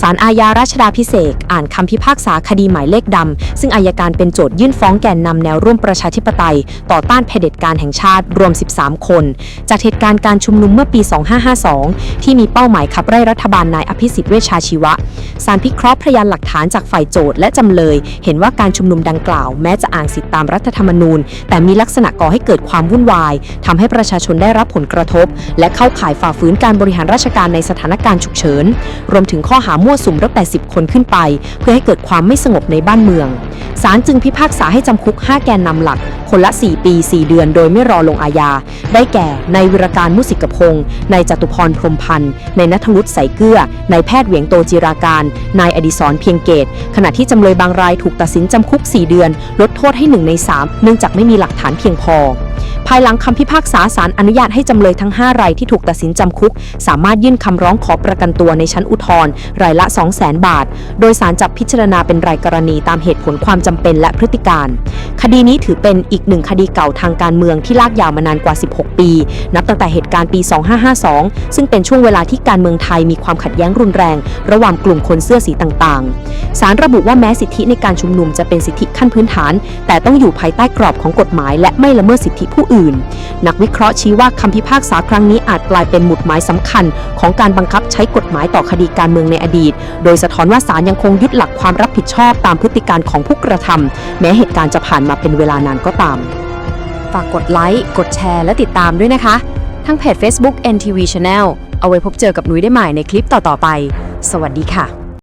ศาลอาญารัชดาพิเศษอ่านคำพิพากษาคดีหมายเลขดำ ซึ่งอายการเป็นโจทยื่นฟ้องแกนนำแนวร่วมประชาธิปไตย ต่อต้านเผด็จการแห่งชาติรวม 13 คน จากเหตุการณ์การชุมนุมเมื่อปี 2552 ที่มีเป้าหมายขับไล่รัฐบาลนายอภิสิทธิ์เวชชาชีวะศาลพิเคราะห์พยานหลักฐานจากฝ่ายโจทและจำเลย เห็นว่าการชุมนุมดังกล่าว แม้จะอ้างสิทธิตามรัฐธรรมนูญ แต่มีลักษณะก่อให้เกิดความวุ่นวายทำให้ประชาชนได้รับผลกระทบ และเข้าข่ายฝ่าฝืนการบริหารราชการในสถานการณ์ฉุกเฉินรวมถึงข้อหามั่วสุมตั้งแต่10คนขึ้นไป เพื่อให้เกิดความไม่สงบในบ้านเมือง ศาลจึงพิพากษาให้จำคุก 5 แกนนำหลัก คนละ 4 ปี 4 เดือนโดยไม่รอลงอาญา ได้แก่ นายวิรการมุสิกพงศ์นายจตุพรพรมพันธ์ นายนัทวุฒิใสเกลือนายแพทย์เหวียงโตจิราการ นายอดิศรเพียงเกต ขณะที่จำเลยบางรายถูกตัดสินจำคุก 4 เดือน ลดโทษให้1ใน3เนื่องจากไม่มีหลักฐานเพียงพอ ภายหลังคำพิพากษาศาลอนุญาตให้จำเลยทั้ง 5 รายที่ถูกตัดสินจำคุก สามารถยื่นคำร้องขอประกันตัวในชั้นอุทธรณ์รายละ 200,000 บาท โดยศาลจับพิจารณาเป็นรายกรณีตามเหตุผลความจำเป็นและพฤติการ คดีนี้ถือเป็นอีกหนึ่งคดีเก่าทางการเมืองที่ลากยาวมานานกว่า 16 ปี นับตั้งแต่เหตุการณ์ปี 2552 ซึ่งเป็นช่วงเวลาที่การเมืองไทยมีความขัดแย้งรุนแรง ระหว่างกลุ่มคนเสื้อสีต่างๆศาลระบุว่าแม้สิทธิในการชุมนุมจะเป็นสิทธิขั้นพื้นฐาน แต่ต้องอยู่ภายใต้กรอบของกฎหมาย และไม่ละเมิดสิทธิผู้อื่น นักวิเคราะห์ชี้ว่าคำพิพากษาครั้งนี้อาจกลายเป็นหมุดหมายสำคัญ ของการบังคับใช้กฎหมายต่อคดีการเมืองในอดีต โดยสะท้อนว่าศาลยังคงยึดหลักความรับผิดชอบตามพฤติการของผู้กระทำแม้เหตุการณ์จะผ่านมาเป็นเวลานานก็ตาม ฝากกดไลค์ กดแชร์ และติดตามด้วยนะคะ ทั้งเพจ Facebook NTV Channel เอาไว้พบเจอกับนุ้ยได้ใหม่ในคลิปต่อๆไป สวัสดีค่ะ